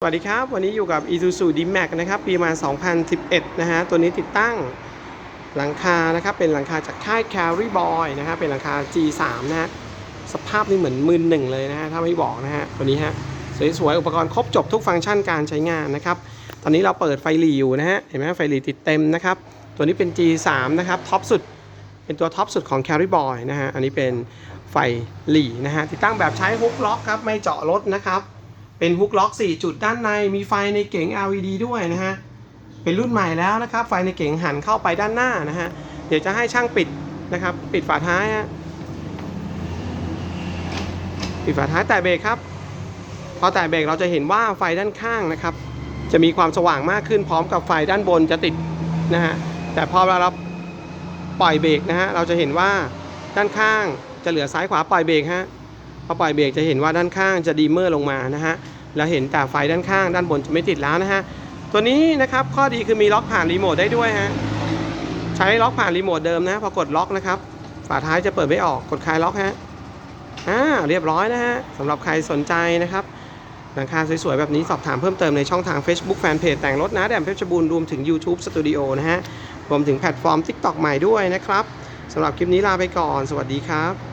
สวัสดีครับ วันนี้อยู่กับ Isuzu D-Max นะครับ ปีมา 2011 นะฮะ ตัวนี้ติดตั้งหลังคานะครับ เป็นหลังคาจากค่าย Carry Boy นะฮะเป็นหลังคา G3 นะฮะ สภาพนี่เหมือนมือหนึ่งเลยนะฮะ ถ้าไม่บอกนะฮะ ตัวนี้ฮะ สวยๆ อุปกรณ์ครบจบทุกฟังก์ชันการใช้งานนะครับ ตอนนี้เราเปิดไฟหลีอยู่นะฮะ เห็นไหมไฟหลีติดเต็มนะครับ ตัวนี้เป็น G3 นะครับ ท็อปสุด เป็นตัวท็อปสุดของ Carry Boy นะฮะ อันนี้เป็นไฟหลีนะฮะ ติดตั้งแบบใช้ฮุกล็อกครับ ไม่เจาะรถนะครับ เป็นฮุกล็อก 4 จุดด้านในมีไฟในเก๋ง LED ด้วยนะฮะ เป็นรุ่นใหม่แล้วนะครับ ไฟในเก๋งหันเข้าไปด้านหน้านะฮะ เดี๋ยวจะให้ช่างปิดนะครับ ปิดฝาท้ายฮะ ปิดฝาท้ายแต่เบรกครับ พอแต่เบรกเราจะเห็นว่าไฟด้านข้างนะครับ จะมีความสว่างมากขึ้นพร้อมกับไฟด้านบนจะติดนะฮะ แต่พอเวลาเราปล่อยเบรกนะฮะ เราจะเห็นว่าด้านข้างจะเหลือซ้ายขวาปล่อยเบรกฮะพอปล่อยเบรกจะเห็นว่าด้านข้างจะดีเมอร์ลงมานะฮะ แล้วเห็นแต่ไฟด้านข้างด้านบนจะไม่ติดแล้วนะฮะ ตัวนี้นะครับข้อดีคือมีล็อกผ่านรีโมทได้ด้วยฮะ ใช้ล็อกผ่านรีโมทเดิมนะพอกดล็อกนะครับ ฝาท้ายจะเปิดไม่ออกกดคลายล็อกฮะ อ่าเรียบร้อยนะฮะสำหรับใครสนใจนะครับหลังคาสวย ๆ แบบนี้สอบถามเพิ่มเติมในช่องทาง Facebook Fanpage แต่งรถนะแดมเพชรบูรณ์รวมถึง YouTube Studio นะฮะ รวมถึงแพลตฟอร์ม TikTok ใหม่ด้วยนะครับสำหรับคลิปนี้ลาไปก่อน สวัสดีครับ